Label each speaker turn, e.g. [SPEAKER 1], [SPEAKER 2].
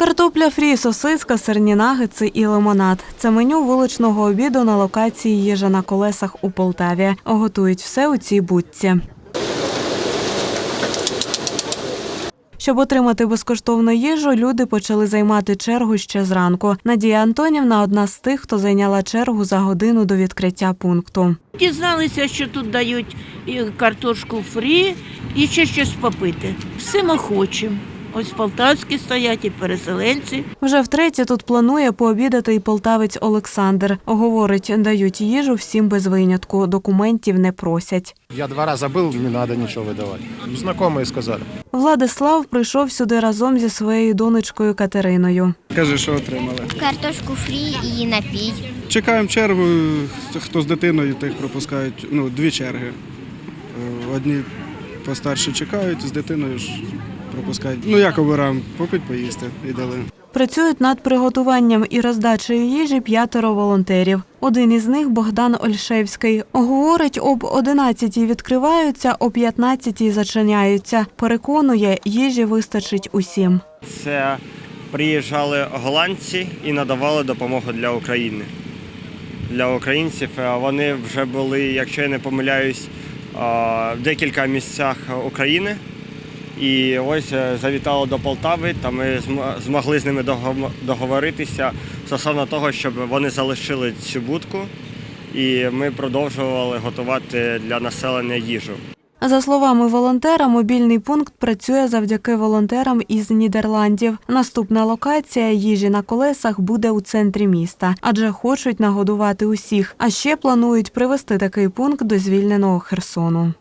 [SPEAKER 1] Картопля фрі, сосиска, сирні нагетси і лимонад. Це меню вуличного обіду на локації їжа на колесах у Полтаві. Готують все у цій будці. Щоб отримати безкоштовну їжу, люди почали займати чергу ще зранку. Надія Антонівна одна з тих, хто зайняла чергу за годину до відкриття пункту.
[SPEAKER 2] Дізналися, що тут дають картошку фрі і ще щось попити. Все ми хочемо. Ось полтавські стоять і переселенці.
[SPEAKER 1] Вже втретє тут планує пообідати і полтавець Олександр. Говорить, дають їжу всім без винятку, документів не просять.
[SPEAKER 3] Я два раза был, не надо ничего выдавать. Знакомые сказали.
[SPEAKER 1] Владислав прийшов сюди разом зі своєю донечкою Катериною.
[SPEAKER 4] Кажи, що отримали.
[SPEAKER 5] Картошку фрі і напій.
[SPEAKER 4] Чекаємо чергу. Хто з дитиною, тих пропускають. Ну, дві черги. Е, Одні постарші чекають, з дитиною ж пропускають. Ну як обираємо, попить поїсти і дали.
[SPEAKER 1] Працюють над приготуванням і роздачею їжі п'ятеро волонтерів. Один із них Богдан Ольшевський. Говорить, об 11-й відкриваються, о 15-й зачиняються. Переконує, їжі вистачить усім.
[SPEAKER 6] Це приїжджали голландці і надавали допомогу для України. Для українців вони вже були, якщо я не помиляюсь, в декілька місцях України. І ось е, завітали до Полтави, та ми змогли з ними договоритися стосовно того, щоб вони залишили цю будку, і ми продовжували готувати для населення їжу.
[SPEAKER 1] За словами волонтера, мобільний пункт працює завдяки волонтерам із Нідерландів. Наступна локація їжі на колесах буде у центрі міста, адже хочуть нагодувати усіх. А ще планують привести такий пункт до звільненого Херсону.